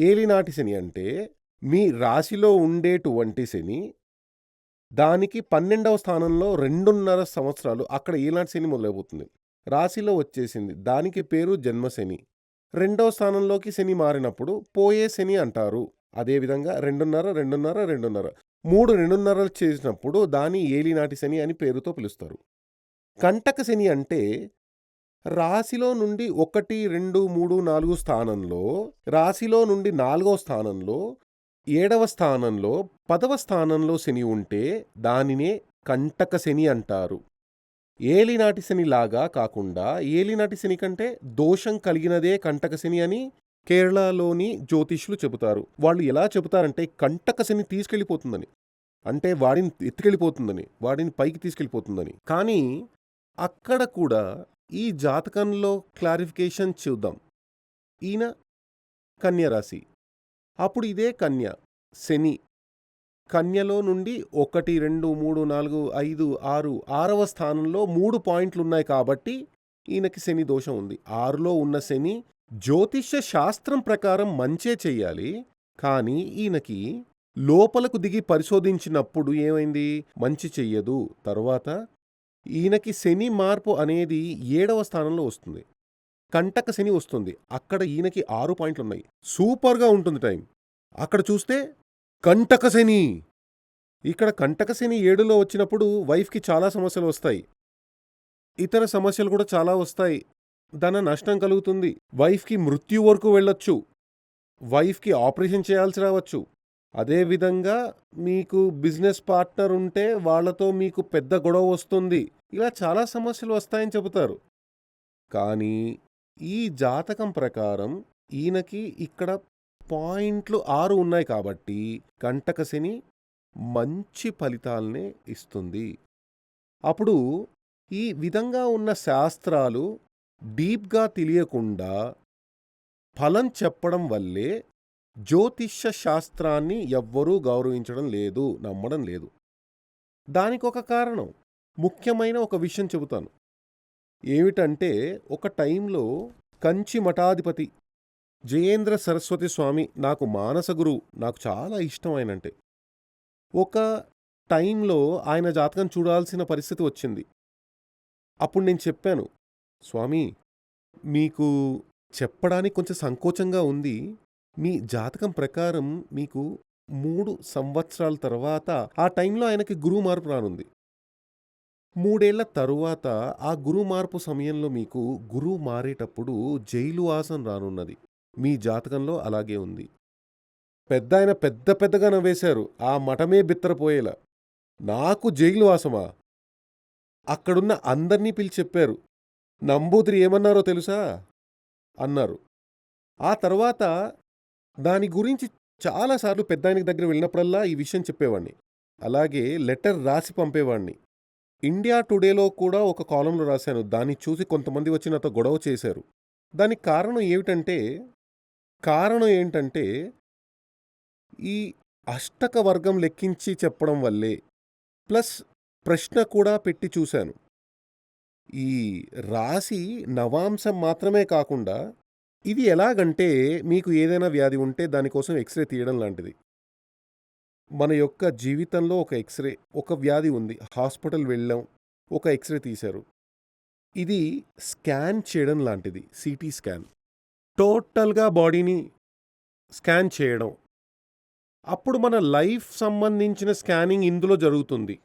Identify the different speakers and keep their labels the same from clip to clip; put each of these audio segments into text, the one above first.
Speaker 1: ఏలినాటి శని అంటే మీ రాశిలో ఉండేటువంటి శని దానికి పన్నెండవ స్థానంలో రెండున్నర సంవత్సరాలు అక్కడ ఏలినాటి శని మొదలైపోతుంది. రాశిలో వచ్చేసింది. దానికి పేరు జన్మశని రెండవ స్థానంలోకి శని మారినప్పుడు పోయే శని అంటారు. అదేవిధంగా రెండున్నర రెండున్నర రెండున్నర. మూడు రెండున్నరలు చేసినప్పుడు దాని ఏలినాటి శని అని పేరుతో పిలుస్తారు. కంటక శని అంటే రాశిలో నుండి ఒకటి రెండు మూడు నాలుగు స్థానంలో రాశిలో నుండి నాలుగవ స్థానంలో ఏడవ స్థానంలో పదవ స్థానంలో శని ఉంటే దానినే కంటక శని అంటారు. ఏలినాటి శనిలాగా కాకుండా ఏలినాటి శని కంటే దోషం కలిగినదే కంటక శని అని కేరళలోని జ్యోతిష్యులు చెబుతారు. వాళ్ళు ఎలా చెబుతారంటే కంటక శని తీసుకెళ్ళిపోతుందని. అంటే వాడిని ఎత్తుకెళ్ళిపోతుందని వాడిని పైకి తీసుకెళ్ళిపోతుందని. కానీ అక్కడ కూడా ఈ జాతకంలో క్లారిఫికేషన్ చూద్దాం. ఈయన కన్యరాశి అప్పుడు ఇదే కన్య శని. కన్యలో నుండి ఒకటి రెండు మూడు నాలుగు ఐదు ఆరు ఆరవ స్థానంలో మూడు పాయింట్లు ఉన్నాయి కాబట్టి ఈయనకి శని దోషం ఉంది. ఆరులో ఉన్న శని జ్యోతిష్య శాస్త్రం ప్రకారం మంచే చెయ్యాలి కానీ ఈయనకి లోపలకు దిగి పరిశోధించినప్పుడు ఏమైంది? మంచి చెయ్యదు. తరువాత ఈయనకి శని మార్పు అనేది ఏడవ స్థానంలో వస్తుంది. కంటక శని వస్తుంది. అక్కడ ఈయనకి ఆరు పాయింట్లు ఉన్నాయి సూపర్గా ఉంటుంది టైం. అక్కడ చూస్తే కంటక శని. ఇక్కడ కంటక శని ఏడులో వచ్చినప్పుడు వైఫ్కి చాలా సమస్యలు వస్తాయి. ఇతర సమస్యలు కూడా చాలా వస్తాయి. ధన నష్టం కలుగుతుంది. వైఫ్కి మృత్యు వరకు వెళ్ళొచ్చు. వైఫ్కి ఆపరేషన్ చేయాల్సి రావచ్చు. అదేవిధంగా మీకు బిజినెస్ పార్ట్నర్ ఉంటే వాళ్ళతో మీకు పెద్ద గొడవ వస్తుంది. ఇలా చాలా సమస్యలు వస్తాయని చెబుతారు. కానీ ఈ జాతకం ప్రకారం ఈయనకి ఇక్కడ పాయింట్లు ఆరు ఉన్నాయి కాబట్టి కంటకశని మంచి ఫలితాలనే ఇస్తుంది. అప్పుడు ఈ విధంగా ఉన్న శాస్త్రాలు డీప్గా తెలియకుండా ఫలం చెప్పడం వల్లే జ్యోతిష్య శాస్త్రాన్ని ఎవ్వరూ గౌరవించడం లేదు నమ్మడం లేదు. దానికొక కారణం ముఖ్యమైన ఒక విషయం చెబుతాను. ఏమిటంటే ఒక టైంలో కంచి మఠాధిపతి జయేంద్ర సరస్వతి స్వామి నాకు మానస గురువు నాకు చాలా ఇష్టం ఆయనంటే. ఒక టైంలో ఆయన జాతకం చూడాల్సిన పరిస్థితి వచ్చింది. అప్పుడు నేను చెప్పాను స్వామి మీకు చెప్పడానికి కొంచెం సంకోచంగా ఉంది. మీ జాతకం ప్రకారం మీకు మూడు సంవత్సరాల తర్వాత ఆ టైంలో ఆయనకి గురువు మార్పు రానుంది. మూడేళ్ళ తరువాత ఆ గురువు మార్పు సమయంలో మీకు గురువు మారేటప్పుడు జైలు వాసం రానున్నది. మీ జాతకంలో అలాగే ఉంది. పెద్ద ఆయన పెద్ద పెద్దగా నవ్వేశారు. ఆ మఠమే బిత్తరపోయేలా. నాకు జైలు వాసమా అక్కడున్న అందర్నీ పిలిచి చెప్పారు. నంబూతిరి ఏమన్నారో తెలుసా? అన్నారు. ఆ తర్వాత దాని గురించి చాలాసార్లు పెద్దాయనకి దగ్గర వెళ్ళినప్పుడల్లా ఈ విషయం చెప్పేవాడిని. అలాగే లెటర్ రాసి పంపేవాడిని. ఇండియా టుడేలో కూడా ఒక కాలంలో రాశాను. దాన్ని చూసి కొంతమంది వచ్చి నాతో గొడవ చేశారు. దానికి కారణం ఏమిటంటే కారణం ఏంటంటే ఈ అష్టక వర్గం లెక్కించి చెప్పడం వల్లే ప్లస్ ప్రశ్న కూడా పెట్టి చూశాను. ఈ రాశి నవాంశం మాత్రమే కాకుండా ఇది ఎలాగంటే మీకు ఏదైనా వ్యాధి ఉంటే దానికోసం ఎక్స్రే తీయడం లాంటిది. మన యొక్క జీవితంలో ఒక ఎక్స్రే ఒక వ్యాధి ఉంది. హాస్పిటల్ వెళ్ళాం ఒక ఎక్స్రే తీశారు. ఇది స్కాన్ చేయడం లాంటిది సిటీ స్కాన్. టోటల్గా బాడీని స్కాన్ చేయడం. అప్పుడు మన లైఫ్ సంబంధించిన స్కానింగ్ ఇందులో జరుగుతుంది.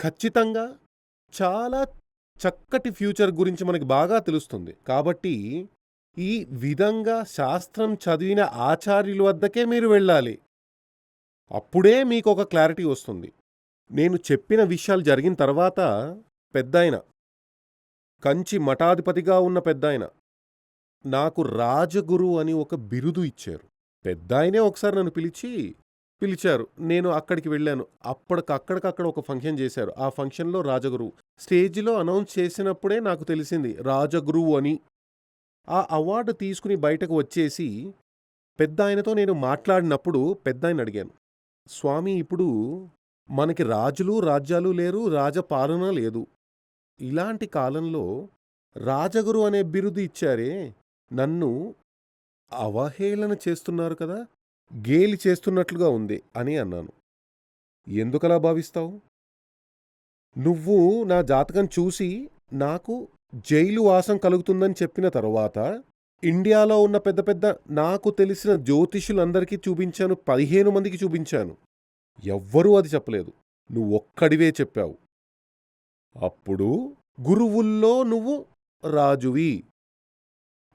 Speaker 1: ఖచ్చితంగా చాలా చక్కటి ఫ్యూచర్ గురించి మనకి బాగా తెలుస్తుంది. కాబట్టి ఈ విధంగా శాస్త్రం చదివిన ఆచార్యుల వద్దకే మీరు వెళ్ళాలి. అప్పుడే మీకు ఒక క్లారిటీ వస్తుంది. నేను చెప్పిన విషయాలు జరిగిన తర్వాత పెద్దాయన కంచి మఠాధిపతిగా ఉన్న పెద్దాయన నాకు రాజగురు అని ఒక బిరుదు ఇచ్చారు. పెద్దాయనే ఒకసారి నన్ను పిలిచి పిలిచారు. నేను అక్కడికి వెళ్ళాను. అప్పటికక్కడికక్కడ ఒక ఫంక్షన్ చేశారు. ఆ ఫంక్షన్లో రాజగురువు స్టేజిలో అనౌన్స్ చేసినప్పుడే నాకు తెలిసింది రాజగురువు అని ఆ అవార్డు తీసుకుని బయటకు వచ్చేసి పెద్ద ఆయనతో నేను మాట్లాడినప్పుడు పెద్ద ఆయన అడిగాను స్వామి ఇప్పుడు మనకి రాజులు రాజ్యాలు లేరు రాజపాలన లేదు ఇలాంటి కాలంలో రాజగురు అనే బిరుదు ఇచ్చారే నన్ను అవహేళన చేస్తున్నారు కదా! గేలి చేస్తున్నట్లుగా ఉంది అని అన్నాను. ఎందుకలా భావిస్తావు? నువ్వు నా జాతకం చూసి నాకు జైలు వాసం కలుగుతుందని చెప్పిన తరువాత, ఇండియాలో ఉన్న పెద్ద పెద్ద నాకు తెలిసిన జ్యోతిషులందరికీ చూపించాను. 15 మందికి చూపించాను. ఎవ్వరూ అది చెప్పలేదు. నువ్వు ఒక్కడివే చెప్పావు. అప్పుడు గురువుల్లో నువ్వు రాజువి.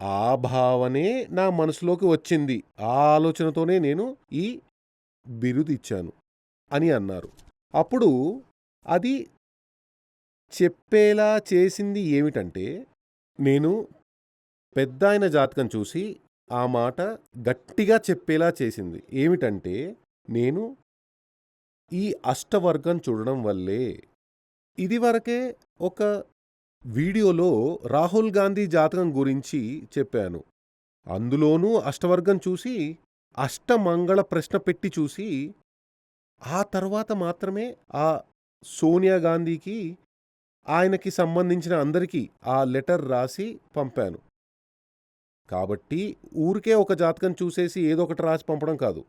Speaker 1: ఆ భావనే నా మనసులోకి వచ్చింది. ఆ ఆలోచనతోనే నేను ఈ బిరుదిచ్చాను అని అన్నారు. అప్పుడు అది చెప్పేలా చేసింది ఏమిటంటే, నేను పెద్దాయన జాతకం చూసి ఆ మాట గట్టిగా చెప్పేలా చేసింది. ఏమిటంటే, నేను ఈ అష్టవర్గం చూడడం వల్లే. ఇదివరకే ఒక వీడియోలో రాహుల్ గాంధీ జాతకం గురించి చెప్పాను. అందులోనూ అష్టవర్గం చూసి, అష్టమంగళ ప్రశ్న పెట్టి చూసి, ఆ తర్వాత మాత్రమే ఆ సోనియా గాంధీకి, ఆయనకి సంబంధించిన అందరికీ ఆ లెటర్ రాసి పంపాను. కాబట్టి ఊరికే ఒక జాతకం చూసేసి ఏదో ఒకటి రాసి పంపడం కాదు.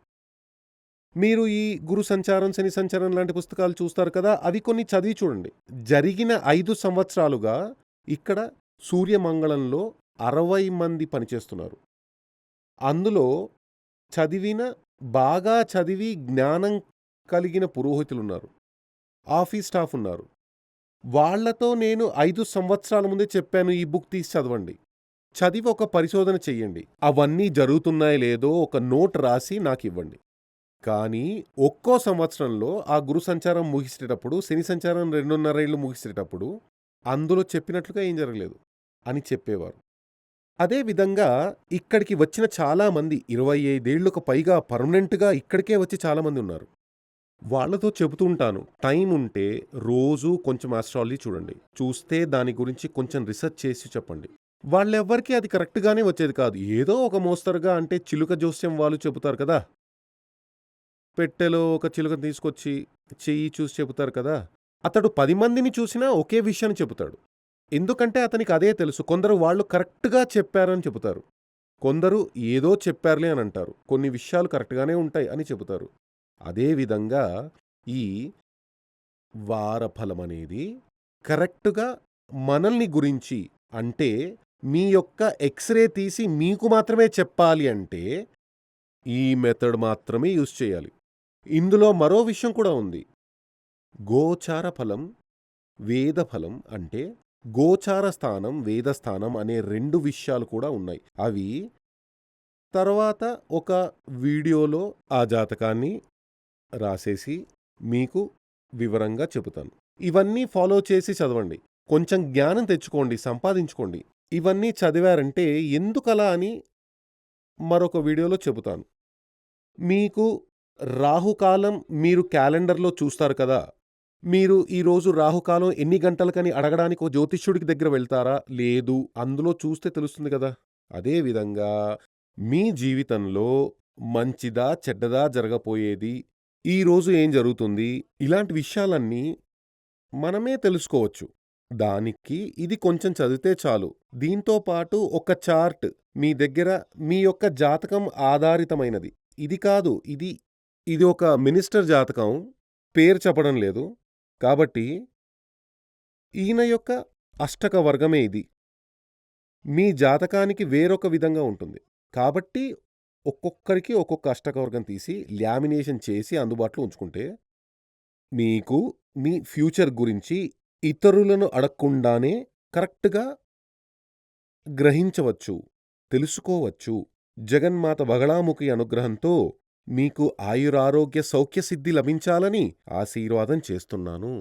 Speaker 1: మీరు ఈ గురు సంచారం, శని సంచారం లాంటి పుస్తకాలు చూస్తారు కదా! అవి కొన్ని చదివి చూడండి. జరిగిన ఐదు సంవత్సరాలుగా ఇక్కడ సూర్యమంగళంలో 60 మంది పనిచేస్తున్నారు. అందులో చదివిన బాగా చదివి జ్ఞానం కలిగిన పురోహితులున్నారు. ఆఫీస్ స్టాఫ్ ఉన్నారు. వాళ్ళతో నేను ఐదు సంవత్సరాల ముందే చెప్పాను ఈ బుక్ తీసి చదవండి. చదివి ఒక పరిశోధన చెయ్యండి. అవన్నీ జరుగుతున్నాయో లేదో ఒక నోట్ రాసి నాకివ్వండి. కానీ ఒక్కో సంవత్సరంలో ఆ గురు సంచారం ముగిసేటప్పుడు, శని సంచారం 2.5 ఏళ్ళు ముగిసేటప్పుడు అందులో చెప్పినట్లుగా ఏం జరగలేదు అని చెప్పేవారు. అదే విధంగా ఇక్కడికి వచ్చిన చాలామంది ఇరవై ఐదేళ్ళకు పైగా పర్మనెంట్‌గా ఇక్కడికే వచ్చి చాలామంది ఉన్నారు. వాళ్ళతో చెబుతూ ఉంటాను. టైం ఉంటే రోజు కొంచెం ఆస్ట్రాలజీ చూడండి. చూస్తే దాని గురించి కొంచెం రీసెర్చ్ చేసి చెప్పండి. వాళ్ళెవ్వరికీ అది కరెక్ట్‌గానే వచ్చేది కాదు. ఏదో ఒక మోస్తరుగా అంటే చిలుక జోస్యం వాళ్ళు చెబుతారు కదా! పెట్టెలో ఒక చిలుక తీసుకొచ్చి చెయ్యి చూసి చెబుతారు కదా! అతడు పది మందిని చూసినా ఒకే విషయాన్ని చెబుతాడు. ఎందుకంటే అతనికి అదే తెలుసు. కొందరు వాళ్ళు కరెక్ట్‌గా చెప్పారని చెబుతారు. కొందరు ఏదో చెప్పారులే అని అంటారు. కొన్ని విషయాలు కరెక్ట్‌గానే ఉంటాయి అని చెబుతారు. అదేవిధంగా ఈ ఈ వారఫలమనేది కరెక్ట్‌గా మనల్ని గురించి అంటే మీ యొక్క ఎక్స్‌రే తీసి మీకు మాత్రమే చెప్పాలి అంటే ఈ మెథడ్ మాత్రమే యూజ్ చేయాలి. ఇందులో మరో విషయం కూడా ఉంది. గోచార ఫలం, వేద ఫలం అంటే గోచార స్థానం, వేద స్థానం అనే రెండు విషయాలు కూడా ఉన్నాయి. అవి తర్వాత ఒక వీడియోలో ఆ జాతకాన్ని రాసేసి మీకు వివరంగా చెబుతాను. ఇవన్నీ ఫాలో చేసి చదవండి. కొంచెం జ్ఞానం తెచ్చుకోండి, సంపాదించుకోండి. ఇవన్నీ చదివారంటే ఎందుకలా అని మరొక వీడియోలో చెబుతాను. మీకు రాహుకాలం మీరు క్యాలెండర్‌లో చూస్తారు కదా! మీరు ఈరోజు రాహుకాలం ఎన్ని గంటలకని అడగడానికి ఓ జ్యోతిష్యుడికి దగ్గర వెళ్తారా? లేదు. అందులో చూస్తే తెలుస్తుంది కదా! అదే విధంగా మీ జీవితంలో మంచిదా? చెడ్డదా? జరగపోయేది ఈరోజు ఏం జరుగుతుంది? ఇలాంటి విషయాలన్నీ మనమే తెలుసుకోవచ్చు. దానికి ఇది కొంచెం చదివితే చాలు. దీంతో పాటు ఒక చార్ట్ మీ దగ్గర మీ యొక్క జాతకం ఆధారితమైనది. ఇది కాదు. ఇది ఇది ఒక మినిస్టర్ జాతకం. పేరు చెప్పడం లేదు. కాబట్టి ఈయన యొక్క అష్టక వర్గమే ఇది. మీ జాతకానికి వేరొక విధంగా ఉంటుంది. కాబట్టి ఒక్కొక్కరికి ఒక్కొక్క అష్టకవర్గం తీసి లామినేషన్ చేసి అందుబాటులో ఉంచుకుంటే మీకు మీ ఫ్యూచర్ గురించి ఇతరులను అడగకుండానే కరెక్ట్‌గా గ్రహించవచ్చు. తెలుసుకోవచ్చు. జగన్మాత బగళాముఖి అనుగ్రహంతో మీకు ఆయురారోగ్య సౌఖ్యసిద్ధి లభించాలని ఆశీర్వాదం చేస్తున్నాను.